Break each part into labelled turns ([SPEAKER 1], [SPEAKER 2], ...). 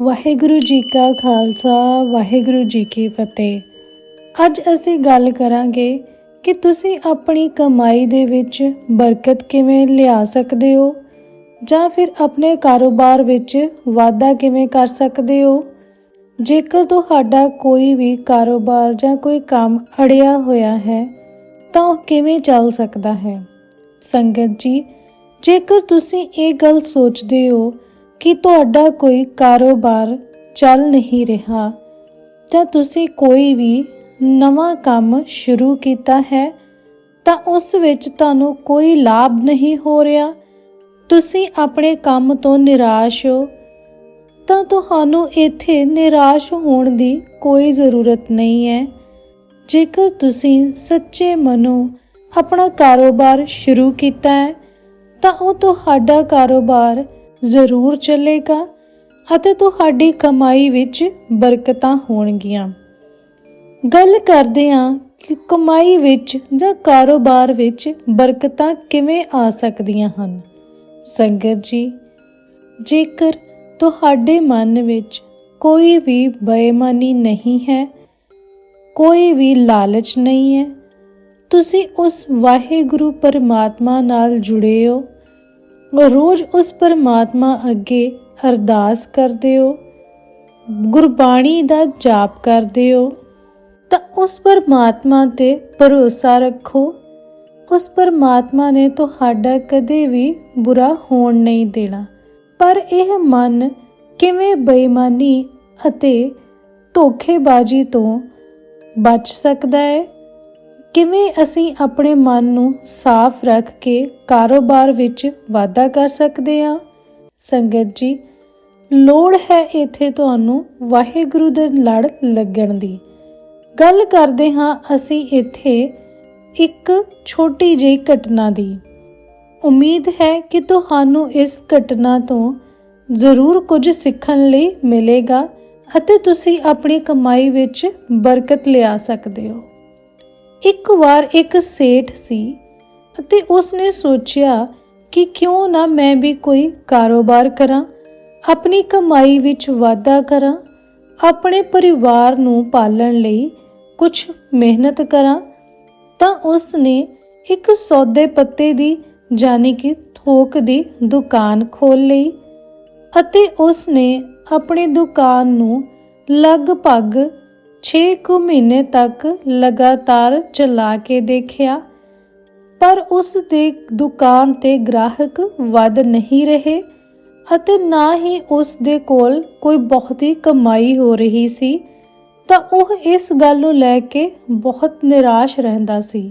[SPEAKER 1] ਵਾਹਿਗੁਰੂ ਜੀ ਕਾ ਖਾਲਸਾ, ਵਾਹਿਗੁਰੂ ਜੀ ਕੀ ਫਤਿਹ। ਅੱਜ ਅਸੀਂ ਗੱਲ ਕਰਾਂਗੇ ਕਿ ਤੁਸੀਂ ਆਪਣੀ ਕਮਾਈ ਦੇ ਵਿੱਚ ਬਰਕਤ ਕਿਵੇਂ ਲਿਆ ਸਕਦੇ ਹੋ? ਜਾਂ ਫਿਰ ਆਪਣੇ ਕਾਰੋਬਾਰ ਵਿੱਚ ਵਾਧਾ ਕਿਵੇਂ ਕਰ ਸਕਦੇ ਹੋ? ਜੇਕਰ ਤੁਹਾਡਾ ਕੋਈ ਵੀ ਕਾਰੋਬਾਰ ਜਾਂ ਕੋਈ ਕੰਮ ਅੜਿਆ ਹੋਇਆ ਹੈ ਤਾਂ ਉਹ ਕਿਵੇਂ ਚੱਲ ਸਕਦਾ ਹੈ? ਸੰਗਤ ਜੀ, ਜੇਕਰ ਤੁਸੀਂ ਇਹ ਗੱਲ ਸੋਚਦੇ ਹੋ ਕਿ ਤੁਹਾਡਾ ਕੋਈ ਕਾਰੋਬਾਰ ਚੱਲ ਨਹੀਂ ਰਿਹਾ, ਜਾਂ ਤੁਸੀਂ ਕੋਈ ਵੀ ਨਵਾਂ ਕੰਮ ਸ਼ੁਰੂ ਕੀਤਾ ਹੈ, ਤਾਂ ਉਸ ਵਿੱਚ ਤੁਹਾਨੂੰ ਕੋਈ ਲਾਭ ਨਹੀਂ ਹੋ ਰਿਹਾ। ਤੁਸੀਂ ਆਪਣੇ ਕੰਮ ਤੋਂ ਨਿਰਾਸ਼ ਹੋ, ਤਾਂ ਤੁਹਾਨੂੰ ਇੱਥੇ ਨਿਰਾਸ਼ ਹੋਣ ਦੀ ਕੋਈ ਜ਼ਰੂਰਤ ਨਹੀਂ ਹੈ। ਜੇਕਰ ਤੁਸੀਂ ਸੱਚੇ ਮਨੋਂ ਆਪਣਾ ਕਾਰੋਬਾਰ ਸ਼ੁਰੂ ਕੀਤਾ ਹੈ, ਤਾਂ ਉਹ ਤੁਹਾਡਾ ਕਾਰੋਬਾਰ ਜ਼ਰੂਰ ਚੱਲੇਗਾ ਅਤੇ ਤੁਹਾਡੀ ਕਮਾਈ ਵਿੱਚ ਬਰਕਤਾਂ ਹੋਣਗੀਆਂ। ਗੱਲ ਕਰਦੇ ਹਾਂ ਕਿ ਕਮਾਈ ਵਿੱਚ ਜਾਂ ਕਾਰੋਬਾਰ ਵਿੱਚ ਬਰਕਤਾਂ ਕਿਵੇਂ ਆ ਸਕਦੀਆਂ ਹਨ। ਸੰਗਤ ਜੀ, ਜੇਕਰ ਤੁਹਾਡੇ ਮਨ ਵਿੱਚ ਕੋਈ ਵੀ ਬੇਈਮਾਨੀ ਨਹੀਂ ਹੈ ਕੋਈ ਵੀ ਲਾਲਚ ਨਹੀਂ ਹੈ। ਤੁਸੀਂ ਉਸ ਵਾਹਿਗੁਰੂ ਪਰਮਾਤਮਾ ਨਾਲ ਜੁੜੇ ਹੋ। ਰੋਜ਼ ਉਸ ਪਰਮਾਤਮਾ ਅੱਗੇ ਅਰਦਾਸ ਕਰਦੇ ਹੋ। ਗੁਰਬਾਣੀ ਦਾ ਜਾਪ ਕਰਦੇ ਹੋ। ਤਾਂ ਉਸ ਪਰਮਾਤਮਾ ਤੇ ਭਰੋਸਾ ਰੱਖੋ। ਉਸ ਪਰਮਾਤਮਾ ਨੇ ਤੁਹਾਡਾ ਕਦੇ ਵੀ ਬੁਰਾ ਹੋਣ ਨਹੀਂ ਦੇਣਾ। ਪਰ ਇਹ ਮਨ ਕਿਵੇਂ ਬੇਈਮਾਨੀ ਅਤੇ ਧੋਖੇਬਾਜ਼ੀ ਤੋਂ ਬਚ ਸਕਦਾ ਹੈ? ਕਿਵੇਂ ਅਸੀਂ ਆਪਣੇ ਮਨ ਨੂੰ ਸਾਫ਼ ਰੱਖ ਕੇ ਕਾਰੋਬਾਰ ਵਿੱਚ ਵਾਧਾ ਕਰ ਸਕਦੇ ਹਾਂ? ਸੰਗਤ ਜੀ, ਲੋੜ ਹੈ ਇੱਥੇ ਤੁਹਾਨੂੰ ਵਾਹਿਗੁਰੂ ਦੇ ਲੜ ਲੱਗਣ ਦੀ। ਗੱਲ ਕਰਦੇ ਹਾਂ ਅਸੀਂ ਇੱਥੇ ਇੱਕ ਛੋਟੀ ਜਿਹੀ ਘਟਨਾ ਦੀ। ਉਮੀਦ ਹੈ ਕਿ ਤੁਹਾਨੂੰ ਇਸ ਘਟਨਾ ਤੋਂ ਜ਼ਰੂਰ ਕੁਝ ਸਿੱਖਣ ਲਈ ਮਿਲੇਗਾ। ਅਤੇ ਤੁਸੀਂ ਆਪਣੀ ਕਮਾਈ ਵਿੱਚ ਬਰਕਤ ਲਿਆ ਸਕਦੇ ਹੋ। ਇੱਕ ਵਾਰ ਇੱਕ ਸੇਠ ਸੀ ਅਤੇ ਉਸਨੇ ਸੋਚਿਆ ਕਿ ਕਿਉਂ ਨਾ ਮੈਂ ਵੀ ਕੋਈ ਕਾਰੋਬਾਰ ਕਰਾਂ, ਆਪਣੀ ਕਮਾਈ ਵਿੱਚ ਵਾਧਾ ਕਰਾਂ, ਆਪਣੇ ਪਰਿਵਾਰ ਨੂੰ ਪਾਲਣ ਲਈ ਕੁਝ ਮਿਹਨਤ ਕਰਾਂ, ਤਾਂ ਉਸਨੇ ਇੱਕ ਸੌਦੇ ਪੱਤੇ ਦੀ ਜਾਨੀ ਕਿ ਥੋਕ ਦੀ ਦੁਕਾਨ ਖੋਲ ਲਈ ਅਤੇ ਉਸਨੇ ਆਪਣੀ ਦੁਕਾਨ ਨੂੰ ਲਗਭਗ 6 ਕੁ ਮਹੀਨੇ ਤੱਕ ਲਗਾਤਾਰ ਚਲਾ ਕੇ ਦੇਖਿਆ, ਪਰ ਉਸ ਦੇ ਦੁਕਾਨ ਤੇ ਗ੍ਰਾਹਕ ਵੱਧ ਨਹੀਂ ਰਹੇ ਅਤੇ ਨਾ ਹੀ ਉਸ ਦੇ ਕੋਲ ਕੋਈ ਬਹੁਤੀ ਕਮਾਈ ਹੋ ਰਹੀ ਸੀ, ਤਾਂ ਉਹ ਇਸ ਗੱਲ ਨੂੰ ਲੈ ਕੇ ਬਹੁਤ ਨਿਰਾਸ਼ ਰਹਿੰਦਾ ਸੀ।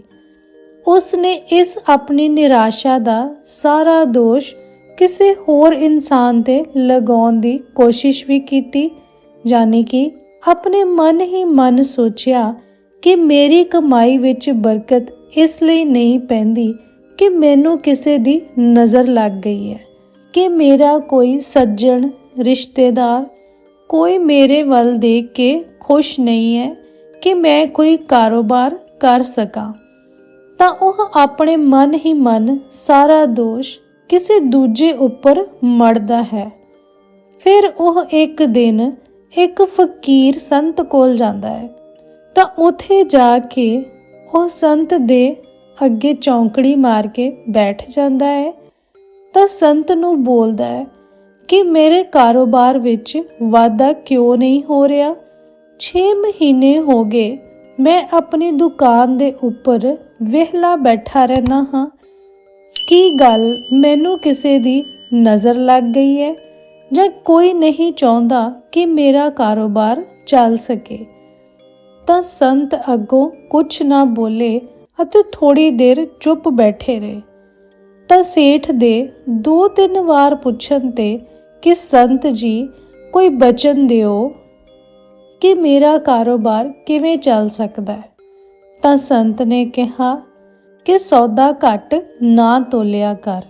[SPEAKER 1] ਉਸ ਨੇ ਇਸ ਆਪਣੀ ਨਿਰਾਸ਼ਾ ਦਾ ਸਾਰਾ ਦੋਸ਼ ਕਿਸੇ ਹੋਰ ਇਨਸਾਨ ਤੇ ਲਗਾਉਣ ਦੀ ਕੋਸ਼ਿਸ਼ ਵੀ ਕੀਤੀ, ਯਾਨੀ ਕਿ ਆਪਣੇ ਮਨ ਹੀ ਮਨ ਸੋਚਿਆ ਕਿ ਮੇਰੀ ਕਮਾਈ ਵਿੱਚ ਬਰਕਤ ਇਸ ਲਈ ਨਹੀਂ ਪੈਂਦੀ ਕਿ ਮੈਨੂੰ ਕਿਸੇ ਦੀ ਨਜ਼ਰ ਲੱਗ ਗਈ ਹੈ, ਕਿ ਮੇਰਾ ਕੋਈ ਸੱਜਣ, ਰਿਸ਼ਤੇਦਾਰ ਕੋਈ ਮੇਰੇ ਵੱਲ ਦੇਖ ਕੇ ਖੁਸ਼ ਨਹੀਂ ਹੈ ਕਿ ਮੈਂ ਕੋਈ ਕਾਰੋਬਾਰ ਕਰ ਸਕਾਂ। ਤਾਂ ਉਹ ਆਪਣੇ ਮਨ ਹੀ ਮਨ ਸਾਰਾ ਦੋਸ਼ ਕਿਸੇ ਦੂਜੇ ਉੱਪਰ ਮੜਦਾ ਹੈ। ਫਿਰ ਉਹ ਇੱਕ ਦਿਨ ਇੱਕ ਫਕੀਰ ਸੰਤ ਕੋਲ ਜਾਂਦਾ ਹੈ। ਤਾਂ ਉਥੇ ਜਾ ਕੇ ਉਹ ਸੰਤ ਦੇ ਅੱਗੇ ਚੌਂਕੜੀ ਮਾਰ ਕੇ ਬੈਠ ਜਾਂਦਾ ਹੈ। ਤਾਂ ਸੰਤ ਨੂੰ ਬੋਲਦਾ ਹੈ ਕਿ ਮੇਰੇ ਕਾਰੋਬਾਰ ਵਿੱਚ ਵਾਧਾ ਕਿਉਂ ਨਹੀਂ ਹੋ ਰਿਹਾ? 6 ਮਹੀਨੇ ਹੋ ਗਏ, ਮੈਂ ਆਪਣੀ ਦੁਕਾਨ ਦੇ ਉੱਪਰ ਵਿਹਲਾ ਬੈਠਾ ਰਹਿਣਾ ਹਾਂ। ਕੀ ਗੱਲ ਮੈਨੂੰ ਕਿਸੇ ਦੀ ਨਜ਼ਰ ਲੱਗ ਗਈ ਹੈ? ਜਾਂ ਕੋਈ ਨਹੀਂ ਚਾਹੁੰਦਾ ਕਿ ਮੇਰਾ ਕਾਰੋਬਾਰ ਚੱਲ ਸਕੇ। ਤਾਂ ਸੰਤ ਅੱਗੋਂ ਕੁਝ ਨਾ ਬੋਲੇ ਅਤੇ ਥੋੜੀ ਦੇਰ ਚੁੱਪ ਬੈਠੇ ਰਹੇ। ਤਾਂ ਸੇਠ ਦੇ ਦੋ ਤਿੰਨ ਵਾਰ ਪੁੱਛਣ ਤੇ ਕਿ ਸੰਤ ਜੀ, ਕੋਈ ਬਚਨ ਦਿਓ ਕਿ ਮੇਰਾ ਕਾਰੋਬਾਰ ਕਿਵੇਂ ਚੱਲ ਸਕਦਾ ਹੈ? ਤਾਂ ਸੰਤ ਨੇ ਕਿਹਾ ਕਿ ਸੌਦਾ ਘੱਟ ਨਾ ਤੋਲਿਆ ਕਰ।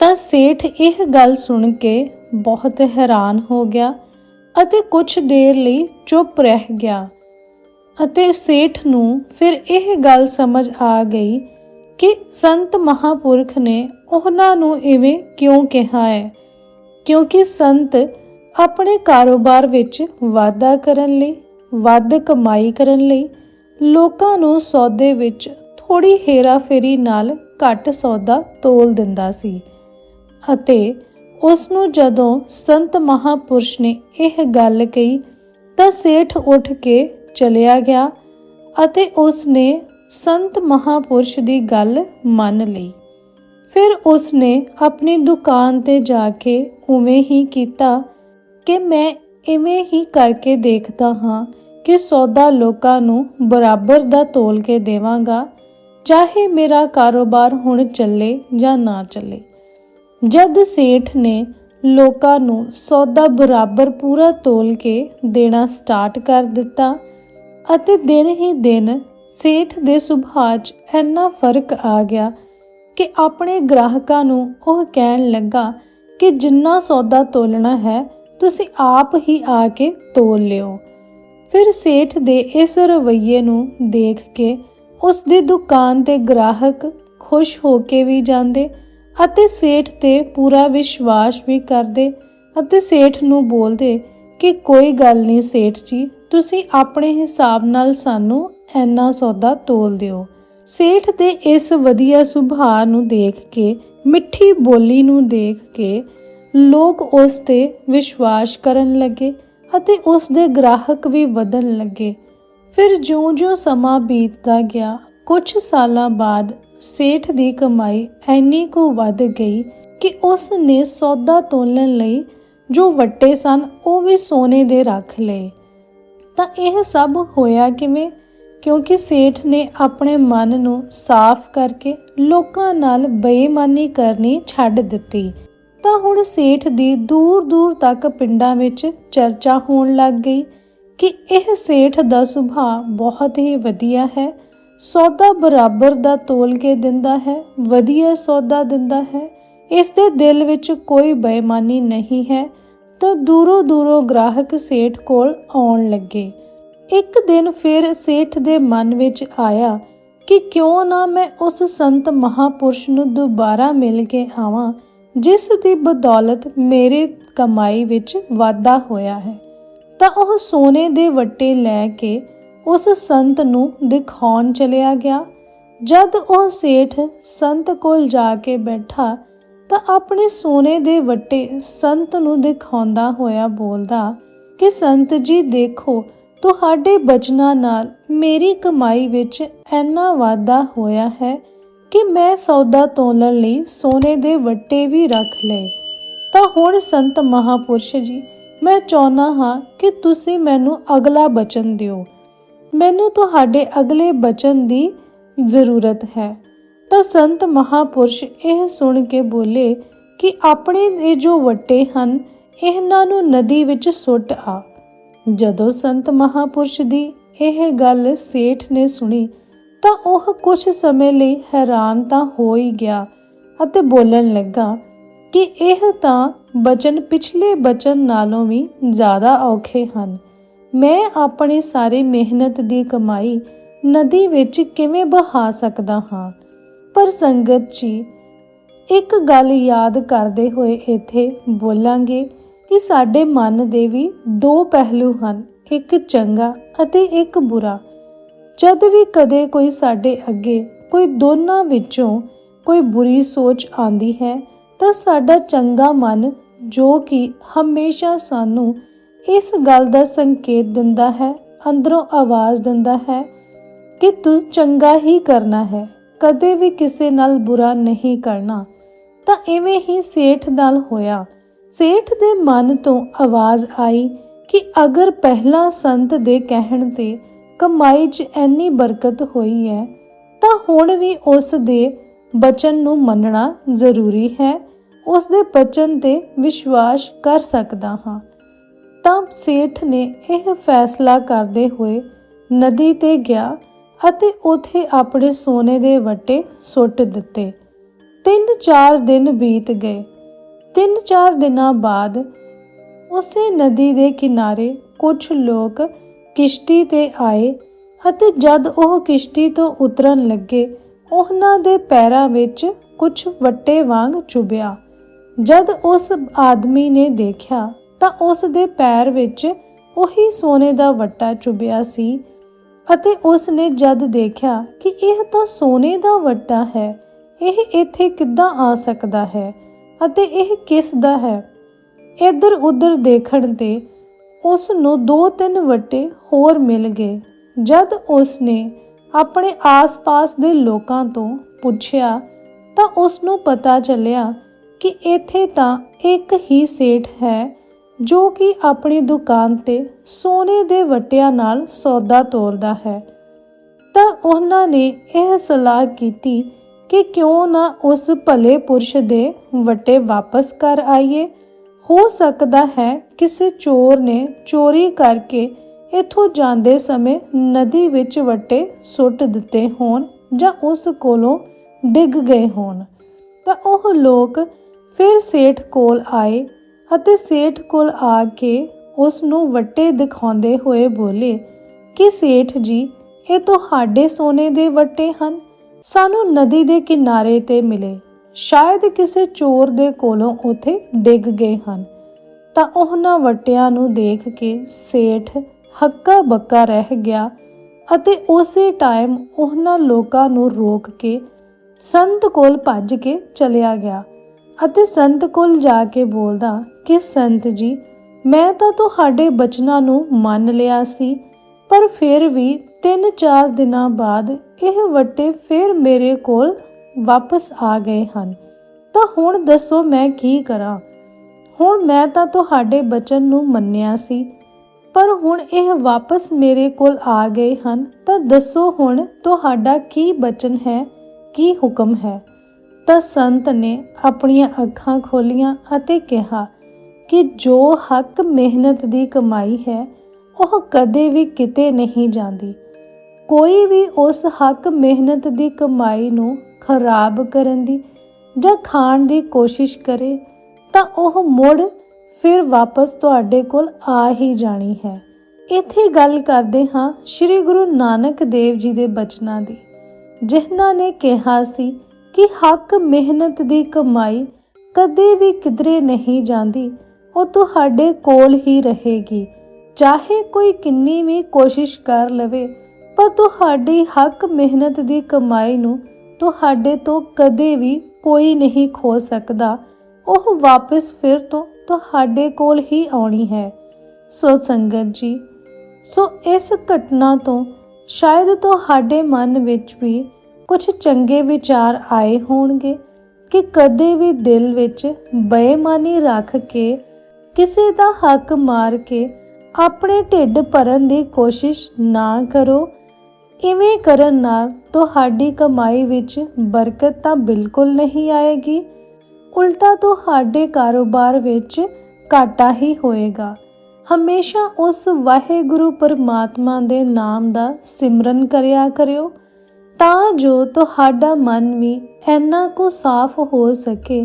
[SPEAKER 1] ਤਾਂ ਸੇਠ ਇਹ ਗੱਲ ਸੁਣ ਕੇ ਬਹੁਤ ਹੈਰਾਨ ਹੋ ਗਿਆ ਅਤੇ ਕੁਝ ਦੇਰ ਲਈ ਚੁੱਪ ਰਹਿ ਗਿਆ ਅਤੇ ਸੇਠ ਨੂੰ ਫਿਰ ਇਹ ਗੱਲ ਸਮਝ ਆ ਗਈ ਕਿ ਸੰਤ ਮਹਾਪੁਰਖ ਨੇ ਉਹਨਾਂ ਨੂੰ ਇਵੇਂ ਕਿਉਂ ਕਿਹਾ ਹੈ, ਕਿਉਂਕਿ ਸੰਤ ਆਪਣੇ ਕਾਰੋਬਾਰ ਵਿੱਚ ਵਾਧਾ ਕਰਨ ਲਈ, ਵੱਧ ਕਮਾਈ ਕਰਨ ਲਈ ਲੋਕਾਂ ਨੂੰ ਸੌਦੇ ਵਿੱਚ ਥੋੜੀ ਹੇਰਾਫੇਰੀ ਨਾਲ ਘੱਟ ਸੌਦਾ ਤੋਲ ਦਿੰਦਾ ਸੀ ਅਤੇ ਉਸ ਨੂੰ ਜਦੋਂ ਸੰਤ ਮਹਾਪੁਰਸ਼ ਨੇ ਇਹ ਗੱਲ ਕਹੀ ਤਾਂ ਸੇਠ ਉੱਠ ਕੇ ਚਲਿਆ ਗਿਆ ਅਤੇ ਉਸ ਨੇ ਸੰਤ ਮਹਾਪੁਰਸ਼ ਦੀ ਗੱਲ ਮੰਨ ਲਈ। ਫਿਰ ਉਸ ਨੇ ਆਪਣੀ ਦੁਕਾਨ ਤੇ ਜਾ ਕੇ ਉਵੇਂ ਹੀ ਕੀਤਾ ਕਿ ਮੈਂ ਇਵੇਂ ਹੀ ਕਰਕੇ ਦੇਖਦਾ ਹਾਂ ਕਿ ਸੌਦਾ ਲੋਕਾਂ ਨੂੰ ਬਰਾਬਰ ਦਾ ਤੋਲ ਕੇ ਦੇਵਾਂਗਾ ਚਾਹੇ ਮੇਰਾ ਕਾਰੋਬਾਰ ਹੁਣ ਚੱਲੇ ਜਾਂ ਨਾ ਚੱਲੇ। ਜਦ ਸੇਠ ਨੇ ਲੋਕਾਂ ਨੂੰ ਸੌਦਾ ਬਰਾਬਰ ਪੂਰਾ ਤੋਲ ਕੇ ਦੇਣਾ ਸਟਾਰਟ ਕਰ ਦਿੱਤਾ ਅਤੇ ਦਿਨ ਹੀ ਦਿਨ ਸੇਠ ਦੇ ਸੁਭਾਅ 'ਚ ਇੰਨਾ ਫ਼ਰਕ ਆ ਗਿਆ ਕਿ ਆਪਣੇ ਗ੍ਰਾਹਕਾਂ ਨੂੰ ਉਹ ਕਹਿਣ ਲੱਗਾ ਕਿ ਜਿੰਨਾ ਸੌਦਾ ਤੋਲਣਾ ਹੈ, ਤੁਸੀਂ ਆਪ ਹੀ ਆ ਕੇ ਤੋਲ ਲਿਓ। ਫਿਰ ਸੇਠ ਦੇ ਇਸ ਰਵੱਈਏ ਨੂੰ ਦੇਖ ਕੇ ਉਸ ਦੀ ਦੁਕਾਨ ਦੇ ਗ੍ਰਾਹਕ ਖੁਸ਼ ਹੋ ਕੇ ਵੀ ਜਾਂਦੇ ਅਤੇ ਸੇਠ ਤੇ ਪੂਰਾ ਵਿਸ਼ਵਾਸ ਵੀ ਕਰਦੇ ਅਤੇ ਸੇਠ ਨੂੰ ਬੋਲਦੇ ਕਿ ਕੋਈ ਗੱਲ ਨਹੀਂ ਸੇਠ ਜੀ, ਤੁਸੀਂ ਆਪਣੇ ਹਿਸਾਬ ਨਾਲ ਸਾਨੂੰ ਐਨਾ ਸੌਦਾ ਤੋਲ ਦਿਓ। ਸੇਠ ਦੇ ਇਸ ਵਧੀਆ ਸੁਭਾਅ ਨੂੰ ਦੇਖ ਕੇ, ਮਿੱਠੀ ਬੋਲੀ ਨੂੰ ਦੇਖ ਕੇ ਲੋਕ ਉਸ ਤੇ ਵਿਸ਼ਵਾਸ ਕਰਨ ਲੱਗੇ ਅਤੇ ਉਸ ਦੇ ਗ੍ਰਾਹਕ ਵੀ ਵਧਣ ਲੱਗੇ। ਫਿਰ ਜਿਉਂ-ਜਿਉਂ ਸਮਾਂ ਬੀਤਦਾ ਗਿਆ, ਕੁਝ ਸਾਲਾਂ ਬਾਅਦ ਸੇਠ ਦੀ ਕਮਾਈ ਐਨੀ ਕੁ ਵੱਧ ਗਈ ਕਿ ਉਸ ਨੇ ਸੌਦਾ ਤੋਲਣ ਲਈ ਜੋ ਵੱਟੇ ਸਨ ਉਹ ਵੀ ਸੋਨੇ ਦੇ ਰੱਖ ਲਏ। ਤਾਂ ਇਹ ਸਭ ਹੋਇਆ ਕਿਵੇਂ? ਕਿਉਂਕਿ ਸੇਠ ਨੇ ਆਪਣੇ ਮਨ ਨੂੰ ਸਾਫ਼ ਕਰਕੇ ਲੋਕਾਂ ਨਾਲ ਬੇਈਮਾਨੀ ਕਰਨੀ ਛੱਡ ਦਿੱਤੀ। ਤਾਂ ਹੁਣ ਸੇਠ ਦੀ ਦੂਰ-ਦੂਰ ਤੱਕ ਪਿੰਡਾਂ ਵਿੱਚ ਚਰਚਾ ਹੋਣ ਲੱਗ ਗਈ। ਕਿ ਇਹ ਸੇਠ ਦਾ ਸੁਭਾਅ ਬਹੁਤ ਹੀ ਵਧੀਆ ਹੈ। ਸੌਦਾ ਬਰਾਬਰ ਦਾ ਤੋਲ ਕੇ ਦਿੰਦਾ ਹੈ, ਵਧੀਆ ਸੌਦਾ ਦਿੰਦਾ ਹੈ। ਇਸ ਦੇ ਦਿਲ ਵਿੱਚ ਕੋਈ ਬੇਈਮਾਨੀ ਨਹੀਂ ਹੈ। ਤਾਂ ਦੂਰੋਂ ਦੂਰੋਂ ਗ੍ਰਾਹਕ ਸੇਠ ਕੋਲ ਆਉਣ ਲੱਗੇ। ਇੱਕ ਦਿਨ ਫਿਰ ਸੇਠ ਦੇ ਮਨ ਵਿੱਚ ਆਇਆ ਕਿ ਕਿਉਂ ਨਾ ਮੈਂ ਉਸ ਸੰਤ ਮਹਾਪੁਰਸ਼ ਨੂੰ ਦੁਬਾਰਾ ਮਿਲ ਕੇ ਆਵਾਂ, ਜਿਸ ਦੀ ਬਦੌਲਤ ਮੇਰੇ ਕਮਾਈ ਵਿੱਚ ਵਾਧਾ ਹੋਇਆ ਹੈ। ਤਾਂ ਉਹ ਸੋਨੇ ਦੇ ਵੱਟੇ ਲੈ ਕੇ ਉਸ ਸੰਤ ਨੂੰ ਦਿਖਾਉਣ ਚਲਿਆ ਗਿਆ। ਜਦ ਉਹ ਸੇਠ ਸੰਤ ਕੋਲ ਜਾ ਕੇ ਬੈਠਾ, ਤਾਂ ਆਪਣੇ ਸੋਨੇ ਦੇ ਵੱਟੇ ਸੰਤ ਨੂੰ ਦਿਖਾਉਂਦਾ ਹੋਇਆ ਬੋਲਦਾ, ਕਿ ਸੰਤ ਜੀ, ਦੇਖੋ, ਤੁਹਾਡੇ ਬਚਨਾਂ ਨਾਲ ਮੇਰੀ ਕਮਾਈ ਵਿੱਚ ਇੰਨਾ ਵਾਧਾ ਹੋਇਆ ਹੈ ਕਿ ਮੈਂ ਸੌਦਾ ਤੋਲਣ ਲਈ ਸੋਨੇ ਦੇ ਵੱਟੇ ਵੀ ਰੱਖ ਲਏ। ਤਾਂ ਹੁਣ ਸੰਤ ਮਹਾਪੁਰਸ਼ ਜੀ ਮੈਂ ਚਾਹੁੰਦਾ ਹਾਂ ਕਿ ਤੁਸੀਂ ਮੈਨੂੰ ਅਗਲਾ ਬਚਨ ਦਿਓ। ਮੈਨੂੰ ਤੁਹਾਡੇ ਅਗਲੇ ਬਚਨ ਦੀ ਜ਼ਰੂਰਤ ਹੈ। ਤਾਂ ਸੰਤ ਮਹਾਪੁਰਸ਼ ਇਹ ਸੁਣ ਕੇ ਬੋਲੇ ਕਿ ਆਪਣੇ ਇਹ ਜੋ ਵੱਟੇ ਹਨ, ਇਹਨਾਂ ਨੂੰ ਨਦੀ ਵਿੱਚ ਸੁੱਟ ਆ। ਜਦੋਂ ਸੰਤ ਮਹਾਪੁਰਸ਼ ਦੀ ਇਹ ਗੱਲ ਸੇਠ ਨੇ ਸੁਣੀ, ਤਾਂ ਉਹ ਕੁਝ ਸਮੇਂ ਲਈ ਹੈਰਾਨ ਤਾਂ ਹੋ ਹੀ ਗਿਆ ਅਤੇ ਬੋਲਣ ਲੱਗਾ ਕਿ ਇਹ ਤਾਂ ਬਚਨ ਪਿਛਲੇ ਬਚਨ ਨਾਲੋਂ ਵੀ ਜ਼ਿਆਦਾ ਔਖੇ ਹਨ। ਮੈਂ ਆਪਣੇ ਸਾਰੇ ਮਿਹਨਤ ਦੀ ਕਮਾਈ ਨਦੀ ਵਿੱਚ ਕਿਵੇਂ ਬਹਾ ਸਕਦਾ ਹਾਂ? ਪਰ ਸੰਗਤ ਜੀ, ਇੱਕ ਗੱਲ ਯਾਦ ਕਰਦੇ ਹੋਏ ਇੱਥੇ ਬੋਲਾਂਗੇ ਕਿ ਸਾਡੇ ਮਨ ਦੇ ਵੀ ਦੋ ਪਹਿਲੂ ਹਨ, ਇੱਕ ਚੰਗਾ ਅਤੇ ਇੱਕ ਬੁਰਾ। ਜਦ ਵੀ ਕਦੇ ਕੋਈ ਸਾਡੇ ਅੱਗੇ ਕੋਈ ਦੋਨਾਂ ਵਿੱਚੋਂ ਕੋਈ ਬੁਰੀ ਸੋਚ ਆਂਦੀ ਹੈ, ਤਾਂ ਸਾਡਾ ਚੰਗਾ ਮਨ ਜੋ ਕਿ ਹਮੇਸ਼ਾ ਸਾਨੂੰ ਇਸ ਗੱਲ ਦਾ ਸੰਕੇਤ ਦਿੰਦਾ ਹੈ, ਅੰਦਰੋਂ ਆਵਾਜ਼ ਦਿੰਦਾ ਹੈ ਕਿ ਤੂੰ ਚੰਗਾ ਹੀ ਕਰਨਾ ਹੈ, ਕਦੇ ਵੀ ਕਿਸੇ ਨਾਲ ਬੁਰਾ ਨਹੀਂ ਕਰਨਾ। ਤਾਂ ਐਵੇਂ ਹੀ ਸੇਠ ਨਾਲ ਹੋਇਆ। ਸੇਠ ਦੇ ਮਨ ਤੋਂ ਆਵਾਜ਼ ਆਈ ਕਿ ਅਗਰ ਪਹਿਲਾ ਸੰਤ ਦੇ ਕਹਿਣ ਤੇ ਕਮਾਈ 'ਚ ਐਨੀ ਬਰਕਤ ਹੋਈ ਹੈ, ਤਾਂ ਹੁਣ ਵੀ ਉਸ ਦੇ ਬਚਨ ਨੂੰ ਮੰਨਣਾ ਜ਼ਰੂਰੀ ਹੈ। ਉਸ ਦੇ ਬਚਨ ਤੇ ਵਿਸ਼ਵਾਸ ਕਰ ਸਕਦਾ ਹਾਂ। ਤਾਂ ਸੇਠ ਨੇ ਇਹ ਫੈਸਲਾ ਕਰਦੇ ਹੋਏ ਨਦੀ ਤੇ ਗਿਆ ਅਤੇ ਉਥੇ ਆਪਣੇ ਸੋਨੇ ਦੇ ਵੱਟੇ ਸੁੱਟ ਦਿੱਤੇ। ਤਿੰਨ ਚਾਰ ਦਿਨ ਬੀਤ ਗਏ। ਤਿੰਨ ਚਾਰ ਦਿਨਾਂ ਬਾਅਦ ਉਸੇ ਨਦੀ ਦੇ ਕਿਨਾਰੇ ਕੁਝ ਲੋਕ ਕਿਸ਼ਤੀ ਤੇ ਆਏ ਅਤੇ ਜਦ ਉਹ ਕਿਸ਼ਤੀ ਤੋਂ ਉਤਰਨ ਲੱਗੇ, ਉਹਨਾਂ ਦੇ ਪੈਰਾਂ ਵਿੱਚ ਕੁਝ ਵੱਟੇ ਵਾਂਗ ਚੁਭਿਆ। ਜਦ ਉਸ ਆਦਮੀ ਨੇ ਦੇਖਿਆ ਤਾਂ ਉਸ ਦੇ ਪੈਰ ਵਿੱਚ ਉਹੀ ਸੋਨੇ ਦਾ ਵੱਟਾ ਚੁਭਿਆ ਸੀ ਅਤੇ ਉਸ ਨੇ ਜਦ ਦੇਖਿਆ ਕਿ ਇਹ ਤਾਂ ਸੋਨੇ ਦਾ ਵੱਟਾ ਹੈ, ਇਹ ਇੱਥੇ ਕਿੱਦਾਂ ਆ ਸਕਦਾ ਹੈ ਅਤੇ ਇਹ ਕਿਸ ਦਾ ਹੈ? ਇੱਧਰ ਉੱਧਰ ਦੇਖਣ ਤੇ ਉਸ ਨੂੰ ਦੋ ਤਿੰਨ ਵੱਟੇ ਹੋਰ ਮਿਲ ਗਏ। ਜਦ ਉਸ ਨੇ ਆਪਣੇ ਆਸ-ਪਾਸ ਦੇ ਲੋਕਾਂ ਤੋਂ ਪੁੱਛਿਆ ਤਾਂ ਉਸ ਨੂੰ ਪਤਾ ਚੱਲਿਆ ਕਿ ਇੱਥੇ ਤਾਂ ਇੱਕ ਹੀ ਸੇਠ ਹੈ, ਜੋ ਕਿ ਆਪਣੀ ਦੁਕਾਨ ਤੇ ਸੋਨੇ ਦੇ ਵਟਿਆਂ ਨਾਲ ਸੌਦਾ ਤੋਰਦਾ ਹੈ। ਤਾਂ ਉਹਨਾਂ ਨੇ ਇਹ ਸਲਾਹ ਕੀਤੀ ਕਿ ਕਿਉਂ ਨਾ ਉਸ ਭਲੇ ਪੁਰਸ਼ ਦੇ ਵਟੇ ਵਾਪਸ ਕਰ ਆਈਏ। ਹੋ ਸਕਦਾ ਹੈ ਕਿਸੇ ਚੋਰ ਨੇ ਚੋਰੀ ਕਰਕੇ ਇੱਥੋਂ ਜਾਂਦੇ ਸਮੇਂ ਨਦੀ ਵਿੱਚ ਵਟੇ ਸੁੱਟ ਦਿੱਤੇ ਹੋਣ ਜਾਂ ਉਸ ਕੋਲੋਂ ਡਿੱਗ ਗਏ ਹੋਣ। ਤਾਂ ਉਹ ਲੋਕ ਫਿਰ ਸੇਠ ਕੋਲ ਆਏ ਅਤੇ ਸੇਠ ਕੋਲ ਆ ਕੇ ਉਸ ਨੂੰ ਵੱਟੇ ਦਿਖਾਉਂਦੇ ਹੋਏ ਬੋਲੇ, ਕਿ ਸੇਠ ਜੀ, ਇਹ ਤੁਹਾਡੇ ਸੋਨੇ ਦੇ ਵੱਟੇ ਹਨ? ਸਾਨੂੰ ਨਦੀ ਦੇ ਕਿਨਾਰੇ ਤੇ ਮਿਲੇ। ਸ਼ਾਇਦ ਕਿਸੇ ਚੋਰ ਦੇ ਕੋਲੋਂ ਉਥੇ ਡਿੱਗ ਗਏ ਹਨ। ਤਾਂ ਉਹਨਾਂ ਵੱਟਿਆਂ ਨੂੰ ਦੇਖ ਕੇ ਸੇਠ ਹੱਕਾ ਬੱਕਾ ਰਹਿ ਗਿਆ ਅਤੇ ਉਸੇ ਟਾਈਮ ਉਹਨਾਂ ਲੋਕਾਂ ਨੂੰ ਰੋਕ ਕੇ ਸੰਤ ਕੋਲ ਭੱਜ ਕੇ ਚਲਿਆ ਗਿਆ। ਅਤੇ ਸੰਤ ਕੋਲ ਜਾ ਕੇ ਬੋਲਦਾ, ਕਿ ਸੰਤ ਜੀ, ਮੈਂ ਤਾਂ ਤੁਹਾਡੇ ਬਚਨਾਂ ਨੂੰ ਮੰਨ ਲਿਆ ਸੀ, ਪਰ ਫਿਰ ਵੀ 3-4 ਦਿਨਾਂ ਬਾਅਦ ਇਹ ਵੱਟੇ ਫਿਰ ਮੇਰੇ ਕੋਲ ਵਾਪਸ ਆ ਗਏ ਹਨ। ਤਾਂ ਹੁਣ ਦੱਸੋ ਮੈਂ ਕੀ ਕਰਾਂ? ਹੁਣ ਮੈਂ ਤਾਂ ਤੁਹਾਡੇ ਬਚਨ ਨੂੰ ਮੰਨਿਆ ਸੀ, ਪਰ ਹੁਣ ਇਹ ਵਾਪਸ ਮੇਰੇ ਕੋਲ ਆ ਗਏ ਹਨ, ਤਾਂ ਦੱਸੋ ਹੁਣ ਤੁਹਾਡਾ ਕੀ ਬਚਨ ਹੈ, ਕੀ ਹੁਕਮ ਹੈ? ਤਾਂ ਸੰਤ ਨੇ ਆਪਣੀਆਂ ਅੱਖਾਂ ਖੋਲੀਆਂ ਅਤੇ ਕਿਹਾ ਕਿ ਜੋ ਹੱਕ ਮਿਹਨਤ ਦੀ ਕਮਾਈ ਹੈ, ਉਹ ਕਦੇ ਵੀ ਕਿਤੇ ਨਹੀਂ ਜਾਂਦੀ। ਕੋਈ ਵੀ ਉਸ ਹੱਕ ਮਿਹਨਤ ਦੀ ਕਮਾਈ ਨੂੰ ਖਰਾਬ ਕਰਨ ਦੀ ਜਾਂ ਖਾਣ ਦੀ ਕੋਸ਼ਿਸ਼ ਕਰੇ, ਤਾਂ ਉਹ ਮੁੜ ਫਿਰ ਵਾਪਸ ਤੁਹਾਡੇ ਕੋਲ ਆ ਹੀ ਜਾਣੀ ਹੈ। ਇੱਥੇ ਗੱਲ ਕਰਦੇ ਹਾਂ ਸ੍ਰੀ ਗੁਰੂ ਨਾਨਕ ਦੇਵ ਜੀ ਦੇ ਬਚਨਾਂ ਦੀ, ਜਿਨ੍ਹਾਂ ਨੇ ਕਿਹਾ ਸੀ ਕਿ ਹੱਕ, ਮਿਹਨਤ ਦੀ ਕਮਾਈ ਕਦੇ ਵੀ ਕਿਧਰੇ ਨਹੀਂ ਜਾਂਦੀ। ਉਹ ਤੁਹਾਡੇ ਕੋਲ ਹੀ ਰਹੇਗੀ। ਚਾਹੇ ਕੋਈ ਕਿੰਨੀ ਵੀ ਕੋਸ਼ਿਸ਼ ਕਰ ਲਵੇ, ਪਰ ਤੁਹਾਡੀ ਹੱਕ, ਮਿਹਨਤ ਦੀ ਕਮਾਈ ਨੂੰ ਤੁਹਾਡੇ ਤੋਂ ਕਦੇ ਵੀ ਕੋਈ ਨਹੀਂ ਖੋ ਸਕਦਾ। ਉਹ ਵਾਪਸ ਫਿਰ ਤੋਂ ਤੁਹਾਡੇ ਕੋਲ ਹੀ ਆਉਣੀ ਹੈ। ਸੋ ਸੰਗਤ ਜੀ, ਸੋ ਇਸ ਘਟਨਾ ਤੋਂ ਸ਼ਾਇਦ ਤੁਹਾਡੇ ਮਨ ਵਿੱਚ ਵੀ ਕੁਝ ਚੰਗੇ ਵਿਚਾਰ ਆਏ ਹੋਣਗੇ ਕਿ ਕਦੇ ਵੀ ਦਿਲ ਵਿੱਚ ਬੇਮਾਨੀ ਰੱਖ ਕੇ, ਕਿਸੇ ਦਾ ਹੱਕ ਮਾਰ ਕੇ ਆਪਣੇ ਢਿੱਡ ਭਰਨ ਦੀ ਕੋਸ਼ਿਸ਼ ਨਾ ਕਰੋ। ਇਵੇਂ ਕਰਨ ਨਾਲ ਤੁਹਾਡੀ ਕਮਾਈ ਵਿੱਚ ਬਰਕਤ ਤਾਂ ਬਿਲਕੁਲ ਨਹੀਂ ਆਏਗੀ। ਉਲਟਾ ਤੁਹਾਡੇ ਕਾਰੋਬਾਰ ਵਿੱਚ ਘਾਟਾ ਹੀ ਹੋਏਗਾ। ਹਮੇਸ਼ਾ ਉਸ ਵਾਹਿਗੁਰੂ ਪਰਮਾਤਮਾ ਦੇ ਨਾਮ ਦਾ ਸਿਮਰਨ ਕਰਿਆ ਕਰਿਓ। ਤਾਂ ਜੋ ਤੁਹਾਡਾ ਮਨ ਵੀ ਇੰਨਾ ਕੁ ਸਾਫ਼ ਹੋ ਸਕੇ,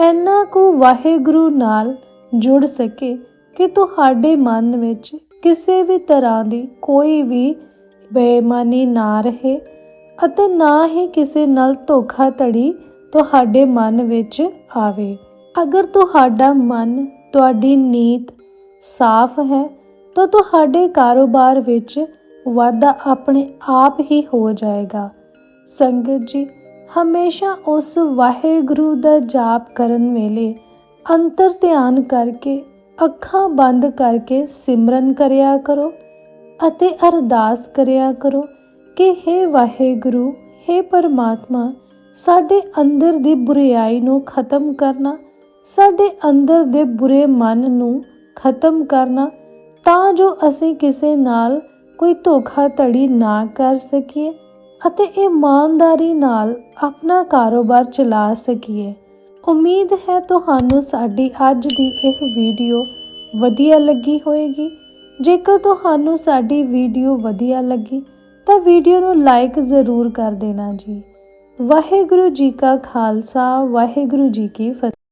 [SPEAKER 1] ਇੰਨਾ ਕੁ ਵਾਹਿਗੁਰੂ ਨਾਲ ਜੁੜ ਸਕੇ ਕਿ ਤੁਹਾਡੇ ਮਨ ਵਿੱਚ ਕਿਸੇ ਵੀ ਤਰ੍ਹਾਂ ਦੀ ਕੋਈ ਵੀ ਬੇਈਮਾਨੀ ਨਾ ਰਹੇ ਅਤੇ ਨਾ ਹੀ ਕਿਸੇ ਨਾਲ ਧੋਖਾਧੜੀ ਤੁਹਾਡੇ ਮਨ ਵਿੱਚ ਆਵੇ। ਅਗਰ ਤੁਹਾਡਾ ਮਨ ਤੁਹਾਡੀ ਨੀਤ ਸਾਫ਼ ਹੈ, ਤਾਂ ਤੁਹਾਡੇ ਕਾਰੋਬਾਰ ਵਿੱਚ ਵਾਧਾ ਆਪਣੇ ਆਪ ਹੀ ਹੋ ਜਾਏਗਾ। ਸੰਗਤ ਜੀ, ਹਮੇਸ਼ਾ ਉਸ ਵਾਹਿਗੁਰੂ ਦਾ ਜਾਪ ਕਰਨ ਵੇਲੇ ਅੰਤਰ ਧਿਆਨ ਕਰਕੇ, ਅੱਖਾਂ ਬੰਦ ਕਰਕੇ ਸਿਮਰਨ ਕਰਿਆ ਕਰੋ ਅਤੇ ਅਰਦਾਸ ਕਰਿਆ ਕਰੋ ਕਿ हे ਵਾਹਿਗੁਰੂ हे ਪਰਮਾਤਮਾ, ਸਾਡੇ ਅੰਦਰ ਦੀ ਬੁਰੀਾਈ ਨੂੰ ਖਤਮ ਕਰਨਾ, ਸਾਡੇ ਅੰਦਰ ਦੇ ਬੁਰੇ ਮਨ ਨੂੰ ਖਤਮ ਕਰਨਾ, ਤਾਂ ਜੋ ਅਸੀਂ ਕਿਸੇ ਨਾਲ ਕੋਈ ਧੋਖਾਧੜੀ ਨਾ ਕਰ ਸਕੀਏ ਅਤੇ ਇਮਾਨਦਾਰੀ ਨਾਲ ਆਪਣਾ ਕਾਰੋਬਾਰ ਚਲਾ ਸਕੀਏ। ਉਮੀਦ ਹੈ ਤੁਹਾਨੂੰ ਸਾਡੀ ਅੱਜ ਦੀ ਇਹ ਵੀਡੀਓ ਵਧੀਆ ਲੱਗੀ ਹੋਵੇਗੀ ਜੇਕਰ ਤੁਹਾਨੂੰ ਸਾਡੀ ਵੀਡੀਓ ਵਧੀਆ ਲੱਗੀ, ਤਾਂ ਵੀਡੀਓ ਨੂੰ ਲਾਈਕ ਜ਼ਰੂਰ ਕਰ ਦੇਣਾ ਜੀ। ਵਾਹਿਗੁਰੂ ਜੀ ਕਾ ਖਾਲਸਾ, ਵਾਹਿਗੁਰੂ ਜੀ ਕੀ ਫਤਿਹ।